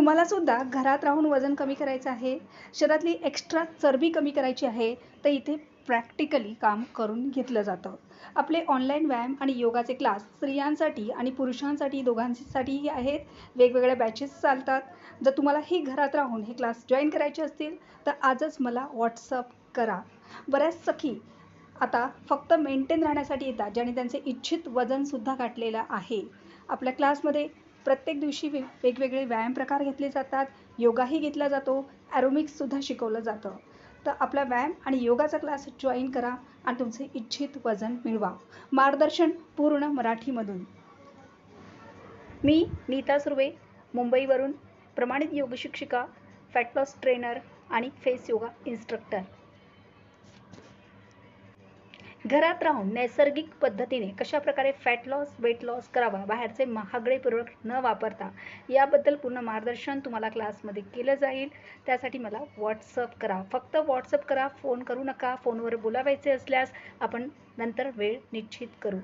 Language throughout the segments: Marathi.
तुम्हाला सुद्धा घरात राहून वजन कमी करायचं आहे शरीरातली एक्स्ट्रा चरबी कमी करायची आहे तर इथे प्रॅक्टिकली काम करून घेतलं जातं. आपले ऑनलाईन व्यायाम आणि योगाचे क्लास स्त्रियांसाठी आणि पुरुषांसाठी दोघांसाठीही आहेत. वेगवेगळ्या बॅचेस चालतात. जर तुम्हाला ही घरात राहून हे क्लास जॉईन करायचे असतील तर आजच मला व्हॉट्सअप करा. बऱ्याच सखी आता फक्त मेंटेन राहण्यासाठी येतात ज्याने त्यांचे इच्छित वजनसुद्धा गाठलेलं आहे. आपल्या क्लासमध्ये प्रत्येक दिवशी वे वेगवेगळे व्यायाम प्रकार घेतले जातात. योगाही घेतला जातो. ॲरोमिक्ससुद्धा शिकवलं जातं. तर आपला व्यायाम आणि योगाचा क्लास जॉईन करा आणि तुमचे इच्छित वजन मिळवा. मार्गदर्शन पूर्ण मराठीमधून. मी नीता सुर्वे मुंबईवरून प्रमाणित योग शिक्षिका फॅट लॉस ट्रेनर आणि फेस योगा इन्स्ट्रक्टर घरात राहून नैसर्गिक पद्धतीने कशाप्रकारे फॅट लॉस वेट लॉस करावा बाहेरचे महागडे प्रोडक्ट न वापरता याबद्दल पूर्ण मार्गदर्शन तुम्हाला क्लासमध्ये केलं जाईल. त्यासाठी मला व्हॉट्सअप करा. फक्त व्हॉट्सअप करा फोन करू नका फोनवर बोलावायचे असल्यास आपण नंतर वेळ निश्चित करू.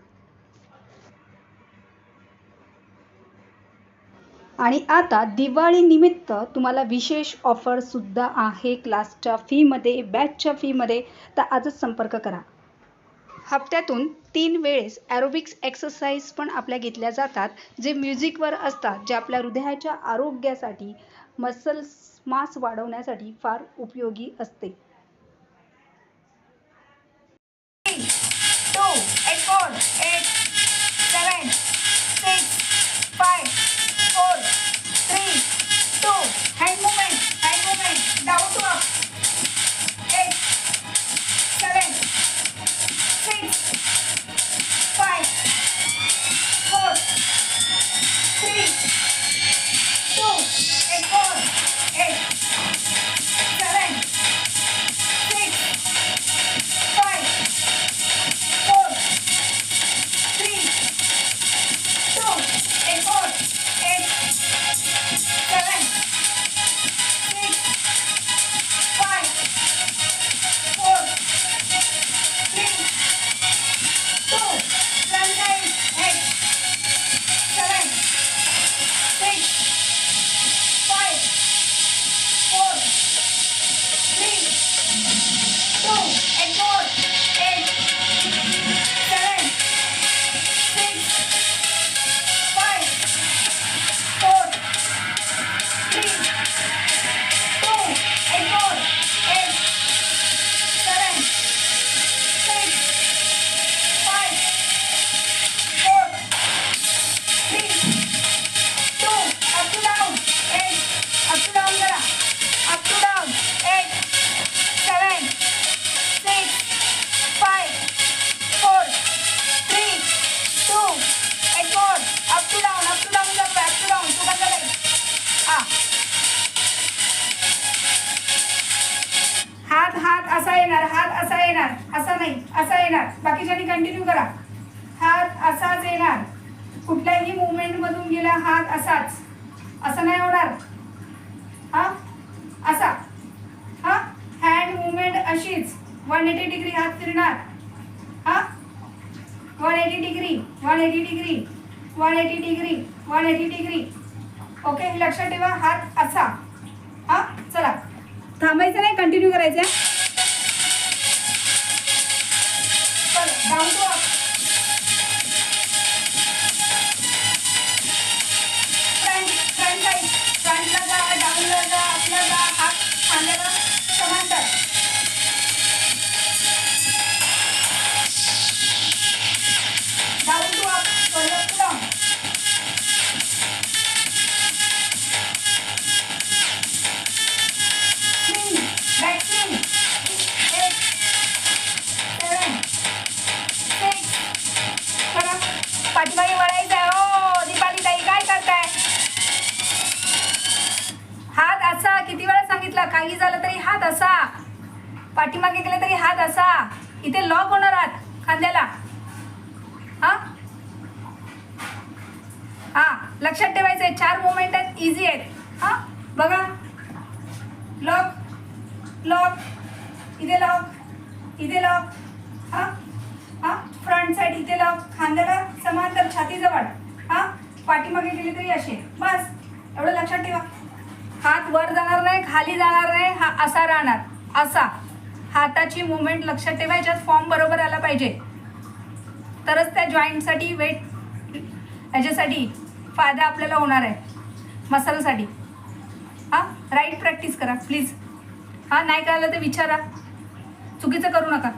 आणि आता दिवाळी निमित्त तुम्हाला विशेष ऑफरसुद्धा आहे क्लासच्या फीमध्ये बॅचच्या फीमध्ये तर आजच संपर्क करा. हप्त्यातून तीन वेळेस ॲरोबिक्स एक्सरसाइज पण आपल्या घेतल्या जातात जे म्युझिकवर असतात जे आपल्या हृदयाच्या आरोग्यासाठी मसल्स मास वाढवण्यासाठी फार उपयोगी असते. येणार. असा नाही. असा येणार. बाकीच्यानी कंटिन्यू करा. हात असाच येणार. कुठल्याही मुवमेंटमधून गेला हात असाच. असं नाही होणार. हा? असा. हा? हँड मुवमेंट अशीच. वन एटी डिग्री हात फिरणार. हा? One eighty degree one eighty degree one eighty degree one eighty degree okay लक्षात ठेवा. हात असा. हा? चला. थांबायचं नाही. कंटिन्यू करायचं खांद्याला. हा? हा लक्षात ठेवायचं आहे चार मुवमेंट आहेत इझी आहेत. हा? बघा. लॉक लॉक इथे लॉक इथे लॉक हा? हा? फ्रंट साईड इथे लॉक खांद्याला समांतर छातीजवळ. हा? पाठीमागे गेले तरी असे. बस. एवढं लक्षात ठेवा. हात वर जाणार नाही खाली जाणार नाही हा असा राहणार. असा. हाताची मुवमेंट लक्षात ठेवा याच्यात फॉर्म बरोबर आला पाहिजे. तरच त्या जॉईंटसाठी वेट याच्यासाठी फायदा आपल्याला होणार आहे. मसलसाठी हां? राईट प्रॅक्टिस करा प्लीज हां नाही कळलं तर विचारा. चुकीचं करू नका.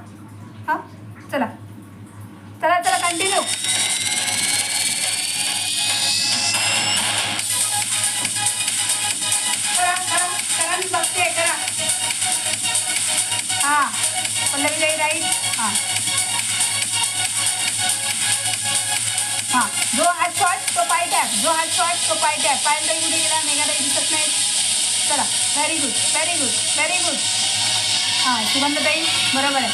हां? चला. चला चला कंटिन्यू पल्लवी जाई राईट हां. हां. जो हात शॉर्ट तो पाय टॅप. जो हात शॉर्ट तो पाय टॅप. पाय ताई कुठे गेला मेघाताई दिसत नाही चला. Very good very good very good हां सुगंधताई बरोबर आहे.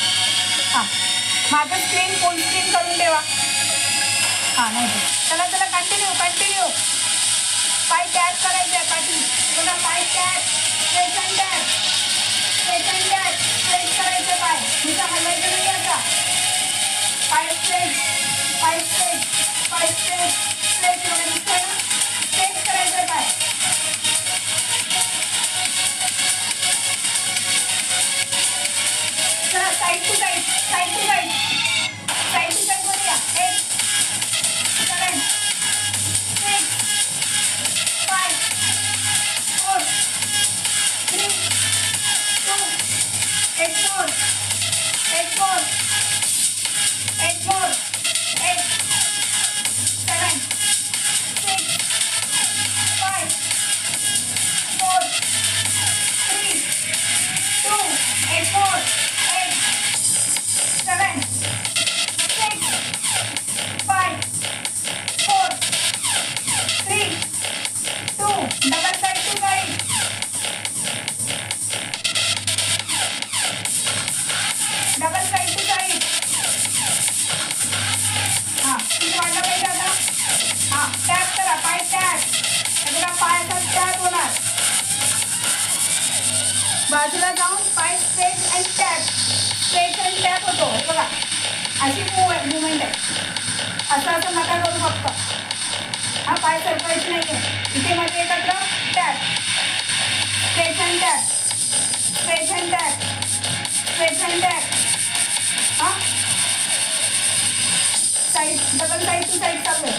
हां. माझं स्क्रीन फुल स्क्रीन करून ठेवा. हां नाही चला चला कंटिन्यू कंटिन्यू पाय टॅप करायचं आहे पाठी बघा पाय टॅप. स्ट्रेचन टॅप नुसतं हलवायचं नाही आता पाय स्ट्रेच बाजूला जाऊन पाय stretch and tap stretch and tap होतो. हे बघा. अशी मूव आहे मुवमेंट आहे. असं असं नका करू फक्त. हा पाय सरकवायचे नाही आहे इथे मध्ये एकत्र tap stretch and tap stretch and tap stretch and tap हां? Side double side to side चालू आहे.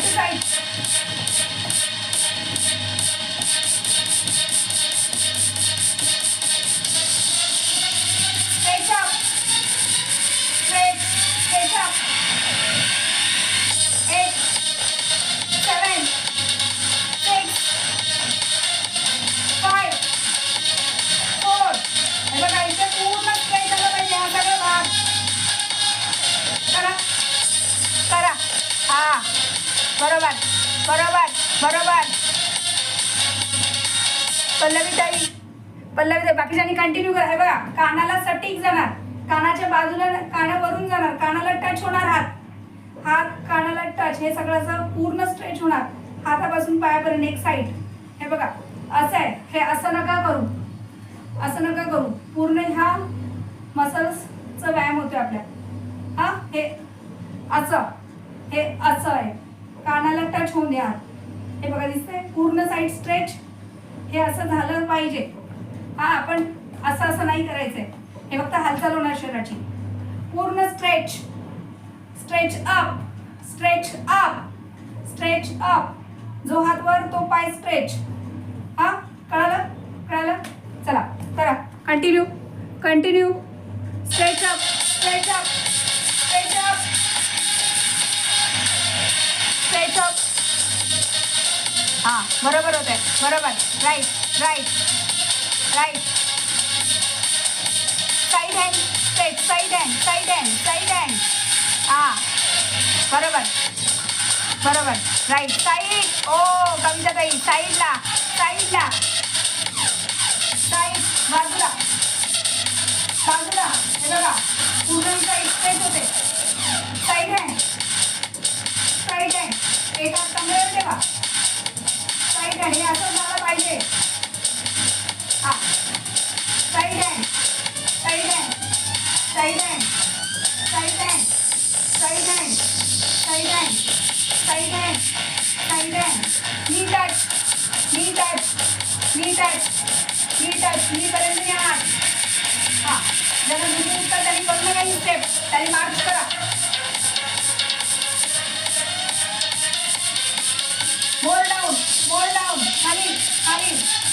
साईड टू बरोबर बरोबर बरोबर. पल्लवी ताई पल्लवी ताई बाकीच्यांनी कंटिन्यू करा. हे बघा कानाला सटीक जाणार. कानाच्या बाजूला कानावरून जाणार. कानाला टच होणार हात. हात कानाला टच हे सगळं असं पूर्ण स्ट्रेच होणार. हातापासून पायापर्यंत एक साईड हे बघा असं आहे. हे असं नका करू. असं नका करू. पूर्ण ह्या मसल्सचा व्यायाम होतोय आपल्या. हा? हे असं. हे असं आहे. कानाला टच होऊन द्या. हे बघा दिसतंय? पूर्ण साईड स्ट्रेच हे असं झालं पाहिजे. हा आपण असं असं नाही करायचंय. हे फक्त हालचाल होणार शरीराची. पूर्ण stretch stretch up stretch up stretch up जो हात वर तो पाय स्ट्रेच हा कळालं? कळालं? चला करा. Continue continue stretch up stretch up हां बरोबर होत आहे बरोबर. Right right right side hand straight side hand side hand side hand हां बरोबर. बरोबर. राईट साईड ओ कविता ताई साईडला साईडला साईड बाजूला. बाजूला. हे बघा. पाहिजे असं मला पाहिजे. Side hand side hand side hand side hand side hand side hand side hand side hand मी टच मी टच मी टच मी टच हां. जरा तुम्ही उत्तर त्यांनी करू नका ही स्टेप त्यांनी March Hold down. Coming. Coming.